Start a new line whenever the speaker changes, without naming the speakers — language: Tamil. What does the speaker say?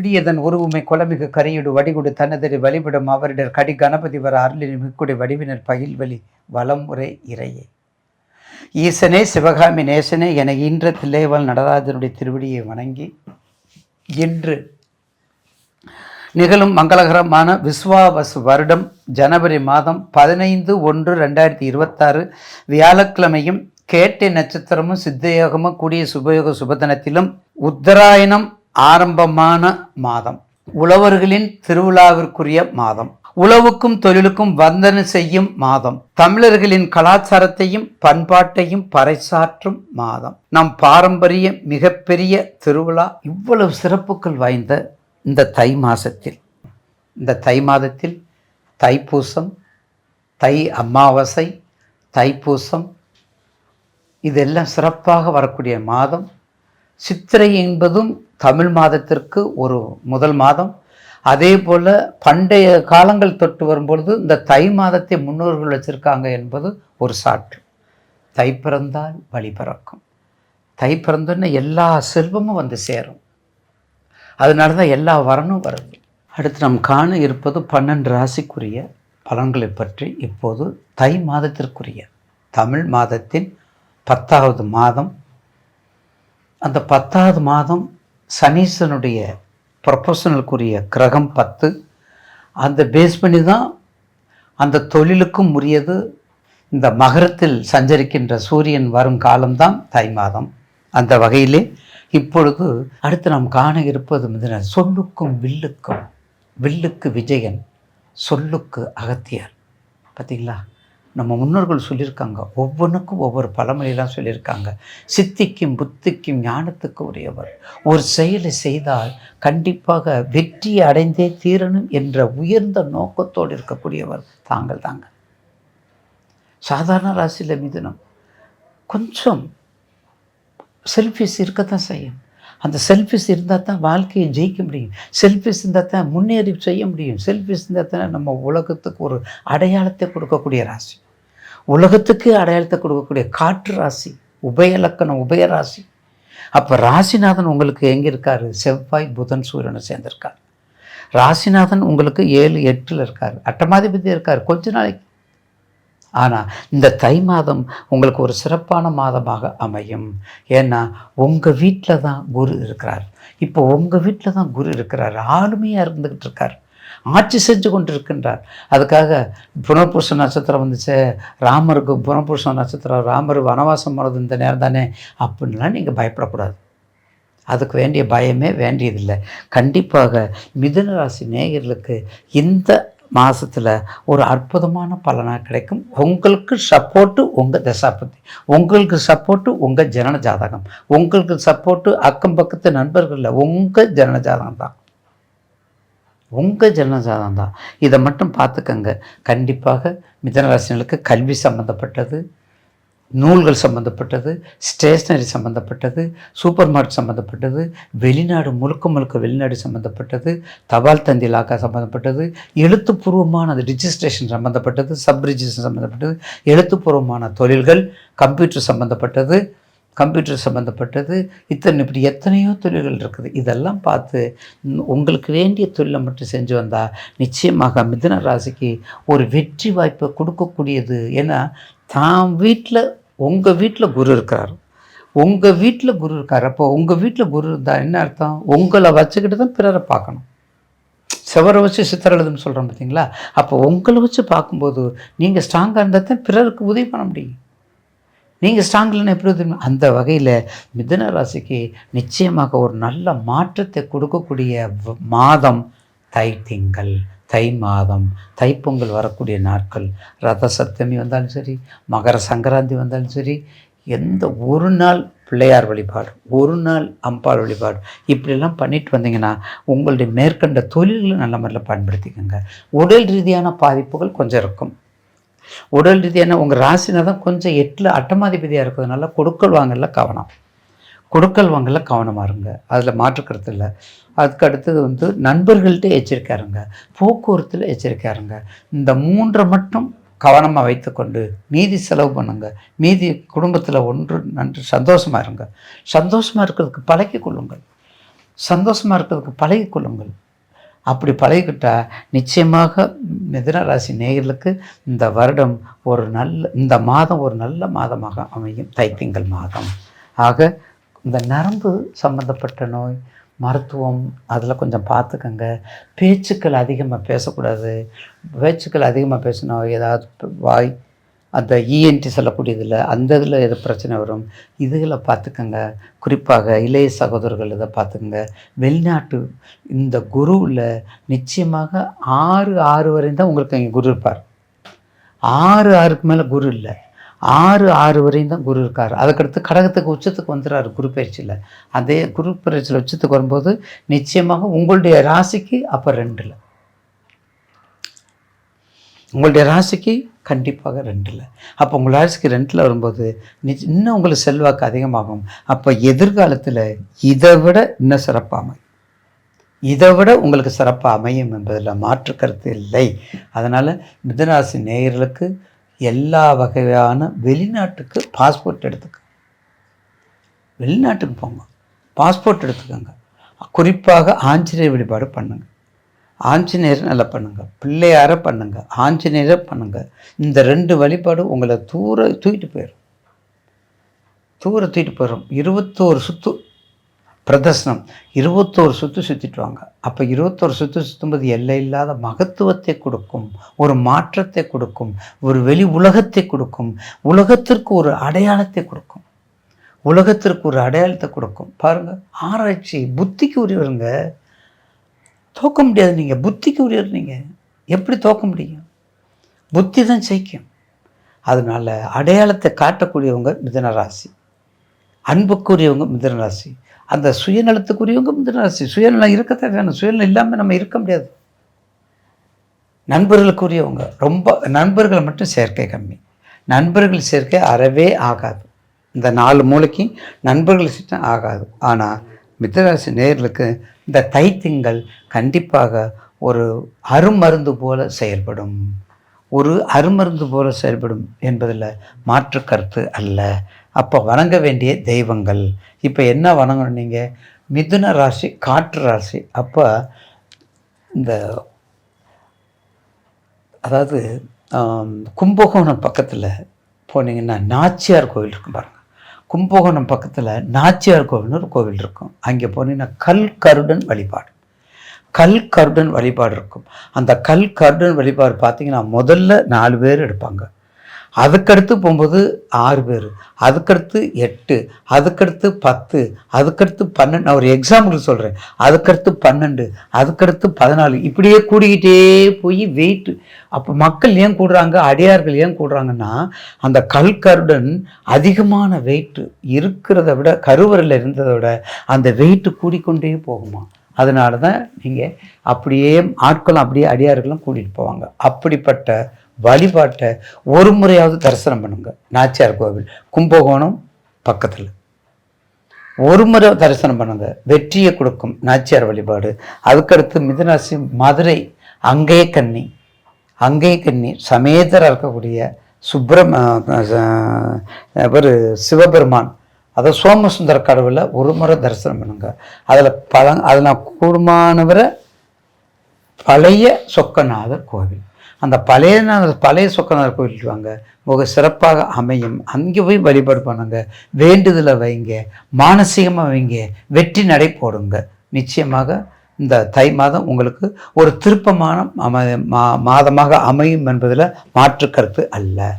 விடியதன் உருவுமை குலமிகு கரியுடு வடிகுடு தன்னதறி வழிபடும் அவரிடர் கடி கணபதி வர அருளின் மிக்குடி வடிவினர் பகில்வழி வலமுறை இறையே. ஈசனே சிவகாமி நேசனே என இன்ற தில்லைவாள் நடராஜனுடைய திருவடியை வணங்கி இன்று நிகழும் மங்களகரமான விஸ்வாவசு வருடம் ஜனவரி மாதம் பதினைந்து ஒன்று ரெண்டாயிரத்தி இருபத்தாறு வியாழக்கிழமையும் கேட்டை நட்சத்திரமும் சித்தயோகமும் கூடிய சுபயோக சுபதனத்திலும் உத்தராயணம் ஆரம்பமான மாதம். உழவர்களின் திருவிழாவிற்குரிய மாதம். உழவுக்கும் தொழிலுக்கும் வந்தனை செய்யும் மாதம். தமிழர்களின் கலாச்சாரத்தையும் பண்பாட்டையும் பறைசாற்றும் மாதம். நம் பாரம்பரிய மிகப்பெரிய திருவிழா இவ்வளவு சிறப்புகள் வாய்ந்த இந்த தை மாதத்தில் இந்த தை மாதத்தில் தைப்பூசம் தை அமாவாசை தைப்பூசம் இதெல்லாம் சிறப்பாக வரக்கூடிய மாதம். சித்திரை என்பதும் தமிழ் மாதத்திற்கு ஒரு முதல் மாதம். அதே போல் பண்டைய காலங்கள் தொட்டு வரும்பொழுது இந்த தை மாதத்தை முன்னோர்கள் வச்சுருக்காங்க என்பது ஒரு சாற்று தை பிறந்தால் வழி பிறக்கும். தை பிறந்தோன்னே எல்லா செல்வமும் வந்து சேரும். அதனால தான் எல்லா வரனும் வருது. அடுத்து நாம் காண இருப்பது பன்னெண்டு ராசிக்குரிய பலன்களை பற்றி இப்போது தை மாதத்திற்குரிய தமிழ் மாதத்தின் பத்தாவது மாதம். அந்த பத்தாவது மாதம் சனீசனுடைய ப்ரொஃபஷனலுக்குரிய கிரகம் பத்து. அந்த பேஸ் பண்ணி தான் அந்த தொழிலுக்கும் உரியது. இந்த மகரத்தில் சஞ்சரிக்கின்ற சூரியன் வரும் காலம்தான் தை மாதம். அந்த வகையிலே இப்பொழுது அடுத்து நாம் காண இருப்பது மிதன சொல்லுக்கும் வில்லுக்கும் வில்லுக்கு விஜயன் சொல்லுக்கு அகத்தியார். பார்த்தீங்களா நம்ம முன்னோர்கள் சொல்லியிருக்காங்க. ஒவ்வொன்றுக்கும் ஒவ்வொரு பழமொழியெல்லாம் சொல்லியிருக்காங்க. சித்திக்கும் புத்திக்கும் ஞானத்துக்கு உரியவர். ஒரு செயலை செய்தால் கண்டிப்பாக வெற்றி அடைந்தே தீரணும் என்ற உயர்ந்த நோக்கத்தோடு இருக்கக்கூடியவர் தாங்கள் தாங்க. சாதாரண ராசியில் மிதுனம். கொஞ்சம் செல்ஃபிஸ் இருக்க தான் செய்யும். அந்த செல்ஃபிஸ் இருந்தால் தான் வாழ்க்கையை ஜெயிக்க முடியும். செல்ஃபிஸ் இருந்தால் தான் முன்னேறி செய்ய முடியும். செல்ஃபிஸ் இருந்தால் தான் நம்ம உலகத்துக்கு ஒரு அடையாளத்தை கொடுக்கக்கூடிய ராசி. உலகத்துக்கு அடையாளத்தை கொடுக்கக்கூடிய காற்று ராசி உபயலக்கணம் உபயராசி அப்போ ராசிநாதன் உங்களுக்கு எங்கே இருக்கார்? செவ்வாய் புதன் சூரியனை சேர்ந்திருக்கார். ராசிநாதன் உங்களுக்கு ஏழு எட்டில் இருக்கார். அட்டமாதிபதி இருக்கார் கொஞ்ச நாளைக்கு. ஆனால் இந்த தை மாதம் உங்களுக்கு ஒரு சிறப்பான மாதமாக அமையும். ஏன்னா உங்கள் வீட்டில் தான் குரு இருக்கிறார். இப்போ உங்கள் வீட்டில் தான் குரு இருக்கிறார். ஆளுமையாக இருந்துக்கிட்டு இருக்கார். ஆட்சி செஞ்சு கொண்டு இருக்கின்றார் அதுக்காக புனர்பூச நட்சத்திரம் வந்துச்சு. ராமருக்கு புனர்பூச நட்சத்திரம் ராமர் வனவாசம் போனது இந்த நேரம் தானே அப்படின்லாம் நீங்கள் பயப்படக்கூடாது. அதுக்கு வேண்டிய பயமே வேண்டியதில்லை. கண்டிப்பாக மிதுன ராசி நேயர்களுக்கு இந்த மாதத்தில் ஒரு அற்புதமான பலனாக கிடைக்கும். உங்களுக்கு சப்போர்ட்டு உங்கள் தசாபதி உங்களுக்கு சப்போர்ட்டு உங்கள் ஜனன ஜாதகம் உங்களுக்கு சப்போர்ட்டு அக்கம் பக்கத்து நண்பர்களில் உங்கள் ஜனன ஜாதகம் தான். உங்கள் ஜனன ஜாதகம் தான் இதை மட்டும் பார்த்துக்கங்க. கண்டிப்பாக மிதனராசினர்களுக்கு கல்வி சம்மந்தப்பட்டது நூல்கள் சம்மந்தப்பட்டது ஸ்டேஷ்னரி சம்மந்தப்பட்டது சூப்பர் மார்க்கெட் சம்மந்தப்பட்டது வெளிநாடு முழுக்க முழுக்க வெளிநாடு சம்மந்தப்பட்டது தபால் தந்தி இலாக்கா சம்மந்தப்பட்டது எழுத்துப்பூர்வமான அது ரிஜிஸ்ட்ரேஷன் சம்மந்தப்பட்டது சப் ரிஜிஸ்ட்ரேஷன் சம்மந்தப்பட்டது எழுத்துப்பூர்வமான தொழில்கள் கம்ப்யூட்டர் சம்மந்தப்பட்டது கம்ப்யூட்டர் சம்மந்தப்பட்டது இத்தனை இப்படி எத்தனையோ தொழில்கள் இருக்குது. இதெல்லாம் பார்த்து உங்களுக்கு வேண்டிய தொழிலை மட்டும் செஞ்சு வந்தால் நிச்சயமாக மிதுன ராசிக்கு ஒரு வெற்றி வாய்ப்பை கொடுக்கக்கூடியது. ஏன்னா தான் வீட்டில் உங்கள் வீட்டில் குரு இருக்கிறார். உங்கள் வீட்டில் குரு இருக்கார். அப்போ உங்கள் வீட்டில் குரு இருந்தால் என்ன அர்த்தம்? உங்களை வச்சுக்கிட்டு தான் பிறரை பார்க்கணும். செவரை வச்சு சித்திர எழுதுன்னு சொல்கிறோம் பார்த்தீங்களா அப்போ உங்களை வச்சு பார்க்கும்போது நீங்கள் ஸ்ட்ராங்காக இருந்தால் தான் பிறருக்கு உதவி பண்ண முடியும். நீங்கள் ஸ்ட்ராங்கில்னு எப்படி உதவி அந்த வகையில் மிதன ராசிக்கு நிச்சயமாக ஒரு நல்ல மாற்றத்தை கொடுக்கக்கூடிய மாதம் தை திங்கள் தை மாதம் தைப்பொங்கல் வரக்கூடிய நாட்கள். ரத சப்தமி வந்தாலும் சரி மகர சங்கராந்தி வந்தாலும் சரி எந்த ஒரு நாள் பிள்ளையார் வழிபாடு ஒரு நாள் அம்பாள் வழிபாடு. இப்படிலாம் பண்ணிட்டு வந்தீங்கன்னா உங்களுடைய மேற்கண்ட தொழில்களை நல்ல முறையில் பயன்படுத்திக்கோங்க. உடல் ரீதியான பாதிப்புகள் கொஞ்சம் இருக்கும். உடல் ரீதியான உங்கள் ராசினா தான் கொஞ்சம் எட்டில் அட்டமாதிபதியாக இருக்கிறதுனால கொடுக்கல் வாங்கல கவனம். கொடுக்கல் வாங்கல கவனமாக இருங்க. அதில் மாற்றுக்கிறது இல்லை. அதுக்கு அடுத்தது வந்து நண்பர்கள்ட்ட எச்சரிக்காருங்க போக்குவரத்தில் எச்சரிக்காருங்க இந்த மூன்றை மட்டும் கவனமாக வைத்துக்கொண்டு மீதி செலவு பண்ணுங்க. மீதி குடும்பத்தில் ஒன்று நன்று சந்தோஷமாக இருங்க. சந்தோஷமாக இருக்கிறதுக்கு பழகி கொள்ளுங்கள் சந்தோஷமாக இருக்கிறதுக்கு பழகிக்கொள்ளுங்கள். அப்படி பழகிக்கிட்டால் நிச்சயமாக மிதுன ராசி நேயர்களுக்கு இந்த வருடம் ஒரு நல்ல இந்த மாதம் ஒரு நல்ல மாதமாக அமையும் தைத்திங்கள் மாதம். ஆக இந்த நரம்பு சம்மந்தப்பட்ட நோய் மருத்துவம் அதில் கொஞ்சம் பார்த்துக்கங்க. பேச்சுக்கள் அதிகமாக பேசக்கூடாது. பேச்சுக்கள் அதிகமாக பேசினா ஏதாவது வாய் அந்த இஎன்டி சொல்லக்கூடியதில் அந்த இதில் எது பிரச்சனை வரும்? இதுகளை பார்த்துக்கங்க. குறிப்பாக இளைய சகோதரர்கள் இதை பார்த்துக்கங்க. வெளிநாட்டு இந்த குருவில் நிச்சயமாக ஆறு ஆறு வரையும் தான் உங்களுக்கு அங்கே குரு இருப்பார். ஆறு ஆறுக்கு மேலே குரு இல்லை. ஆறு ஆறு வரையும் தான் குரு இருக்கார். அதுக்கடுத்து கடகத்துக்கு உச்சத்துக்கு வந்துடுறாரு குரு பயிற்சியில். அதே குரு பயிற்சியில் உச்சத்துக்கு வரும்போது நிச்சயமாக உங்களுடைய ராசிக்கு அப்போ ரெண்டில். உங்களுடைய ராசிக்கு கண்டிப்பாக ரெண்டில். அப்போ உங்கள் ராசிக்கு ரெண்டில் வரும்போது நிச்ச இன்னும் உங்களுக்கு செல்வாக்கு அதிகமாகும். அப்போ எதிர்காலத்தில் இதை விட இன்னும் சிறப்பாக அமையும் இதை விட உங்களுக்கு சிறப்பாக அமையும் என்பதில் மாற்று கருத்து இல்லை. அதனால் மிதராசி நேயர்களுக்கு எல்லா வகையான வெளிநாட்டுக்கு பாஸ்போர்ட் எடுத்துக்க. வெளிநாட்டுக்கு போங்க. பாஸ்போர்ட் எடுத்துக்கோங்க. குறிப்பாக ஆஞ்சநேய வழிபாடு பண்ணுங்க. ஆஞ்சநேயர் நல்லா பண்ணுங்கள் பிள்ளையார பண்ணுங்கள் ஆஞ்சநேயரை பண்ணுங்கள் இந்த ரெண்டு வழிபாடு உங்களை தூர தூக்கிட்டு போயிடும் தூர தூக்கிட்டு போயிடும் இருபத்தோரு சுற்று பிரதர்சனம். இருபத்தோரு சுற்று சுற்றிட்டு வாங்க. அப்போ இருபத்தோரு சுற்று சுற்றும்போது எல்லை இல்லாத மகத்துவத்தை கொடுக்கும். ஒரு மாற்றத்தை கொடுக்கும். ஒரு வெளி உலகத்தை கொடுக்கும். உலகத்திற்கு ஒரு அடையாளத்தை கொடுக்கும். உலகத்திற்கு ஒரு அடையாளத்தை கொடுக்கும். பாருங்கள் ஆராய்ச்சி புத்திக்கு உரியவருங்க. தோக்க முடியாது நீங்கள் புத்திக்கு உரியவர் நீங்கள் எப்படி தோக்க முடியும்? புத்தி தான் ஜெயிக்கும். அதனால் அடையாளத்தை காட்டக்கூடியவங்க மிதன ராசி அன்புக்குரியவங்க மிதன ராசி அந்த சுயநலத்துக்குரியவங்க மிதன ராசி சுயநலம் இருக்கத்தான் வேணும். சுயநலம் இல்லாமல் நம்ம இருக்க முடியாது. நண்பர்களுக்குரியவங்க. ரொம்ப நண்பர்கள் மட்டும் சேர்க்கை கம்மி. நண்பர்கள் சேர்க்கை அறவே ஆகாது. இந்த நாலு மூளைக்கும் நண்பர்கள் சேர்க்கை ஆகாது. ஆனால் மிதராசி நேர்களுக்கு இந்த தைத்திங்கள் கண்டிப்பாக ஒரு அருமருந்து போல செயல்படும். ஒரு அருமருந்து போல செயல்படும் என்பதில் மாற்று கருத்து அல்ல. அப்போ வணங்க வேண்டிய தெய்வங்கள். இப்போ என்ன வணங்கணும் நீங்கள் மிதுன ராசி காற்று ராசி. அப்போ இந்த அதாவது கும்பகோணம் பக்கத்தில் போனீங்கன்னா நாச்சியார் கோவில் இருக்கும் பாருங்கள் கும்பகோணம் பக்கத்தில் நாச்சியார் கோவில்னு ஒரு கோவில் இருக்கும். அங்கே போனீங்கன்னா கல் கருடன் வழிபாடு. கல் கருடன் வழிபாடு இருக்கும். அந்த கல் கருடன் வழிபாடு பார்த்தீங்கன்னா முதல்ல நாலு பேர் எடுப்பாங்க. அதுக்கடுத்து போகும்போது ஆறு பேர் அதுக்கடுத்து எட்டு அதுக்கடுத்து பத்து அதுக்கடுத்து பன்னெண்டு நான் ஒரு எக்ஸாம்பிள் சொல்கிறேன் அதுக்கடுத்து பன்னெண்டு அதுக்கடுத்து பதினாலு இப்படியே கூடிக்கிட்டே போய் வெயிட்டு அப்போ மக்கள் ஏன் கூடுறாங்க அடியார்கள் ஏன் கூடுறாங்கன்னா அந்த கல்கருடன் அதிகமான வெயிட்டு இருக்கிறத விட கருவறையில் இருந்ததை விட அந்த வெயிட்டு கூடிக்கொண்டே போகுமா அதனால தான் நீங்கள் அப்படியே ஆட்களும் அப்படியே அடியார்களும் கூட்டிகிட்டு போவாங்க. அப்படிப்பட்ட வழிபாட்டை ஒரு முறையாவது தரிசனம் பண்ணுங்க. நாச்சியார் கோவில் கும்பகோணம் பக்கத்தில். ஒரு முறை தரிசனம் பண்ணுங்க. வெற்றியை கொடுக்கும் நாச்சியார் வழிபாடு. அதுக்கடுத்து மிதராசி மதுரை அங்கே கன்னி. அங்கே கன்னி சமேதராக இருக்கக்கூடிய சுப்பிரம் ஒரு சிவபெருமான். அதை சோமசுந்தர கடவுளை ஒரு முறை தரிசனம் பண்ணுங்க. அதில் பழ அதில் கூடுமானவரை பழைய சொக்கநாதர் கோவில். அந்த பழைய பழைய சொக்கநாதர் கோயிலுக்கு வாங்க மிக சிறப்பாக அமையும். அங்கே போய் வழிபாடு பண்ணுங்க. வேண்டுதலை வைங்க. மானசீகமாக வைங்க. வெற்றி நடை போடுங்க. நிச்சயமாக இந்த தை மாதம் உங்களுக்கு ஒரு திருப்பமான மாதமாக அமையும் என்பதில் மாற்று கருத்து அல்ல.